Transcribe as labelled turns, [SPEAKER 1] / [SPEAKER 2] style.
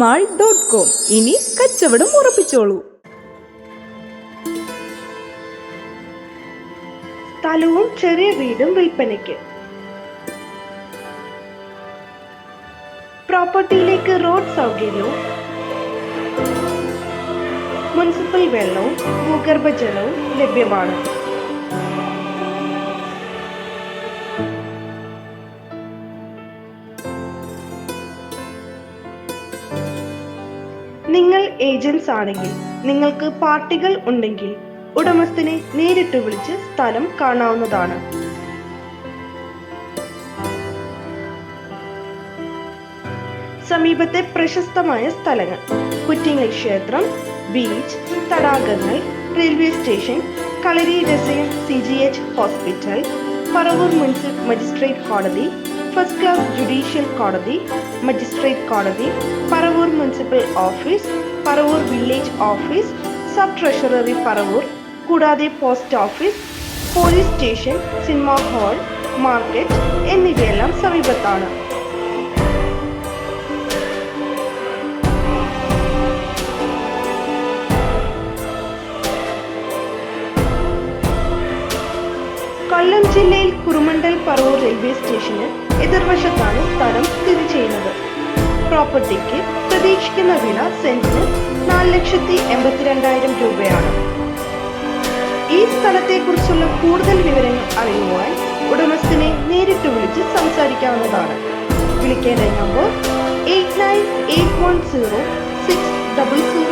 [SPEAKER 1] Mall dot com ഇനി കച്ചവടം ഉറപ്പിച്ചോളൂ.
[SPEAKER 2] സ്ഥലവും ചെറിയ വീടും വിൽപ്പനയ്ക്ക്. പ്രോപ്പർട്ടിയിലേക്ക് റോഡ് സൗകര്യവും. മുനിസിപ്പൽ വെള്ളവും ഭൂഗർഭജലവും ലഭ്യമാണ്. നിങ്ങൾ ഏജൻസ് ആണെങ്കിൽ നിങ്ങൾക്ക് പാർട്ടികൾ ഉണ്ടെങ്കിൽ ഉടമസ്ഥനെ നേരിട്ട് വിളിച്ച് സ്ഥലം കാണാവുന്നതാണ്. സമീപത്തെ പ്രശസ്തമായ സ്ഥലങ്ങൾ കുറ്റിങ്ങൽ ക്ഷേത്രം ബീച്ച് തടാകങ്ങൾ റെയിൽവേ സ്റ്റേഷൻ കളരി രസയം C G H hospital Paravur magistrate കോടതി ഫസ്റ്റ് ക്ലാസ് ജുഡീഷ്യൽ കോടതി മജിസ്ട്രേറ്റ് കോടതി Paravur municipal office Paravur village office sub treasury Paravur കൂടാതെ post office police station cinema hall market എന്നിവയെല്ലാം സമീപത്താണ്. കൊല്ലം ജില്ലയിൽ കുറുമണ്ടൽ പറവൂർ റെയിൽവേ സ്റ്റേഷന് എതിർവശത്താണ് സ്ഥലം സ്ഥിതി ചെയ്യുന്നത്. പ്രോപ്പർട്ടിക്ക് പ്രതീക്ഷിക്കുന്ന വില സെന്റിന് നാല് ലക്ഷത്തി എൺപത്തിരണ്ടായിരം രൂപയാണ്. ഈ സ്ഥലത്തെക്കുറിച്ചുള്ള കൂടുതൽ വിവരങ്ങൾ അറിയുവാൻ ഉടമസ്ഥനെ നേരിട്ട് വിളിച്ച് സംസാരിക്കാവുന്നതാണ്. വിളിക്കേണ്ട number eight nine eight one zero six double zero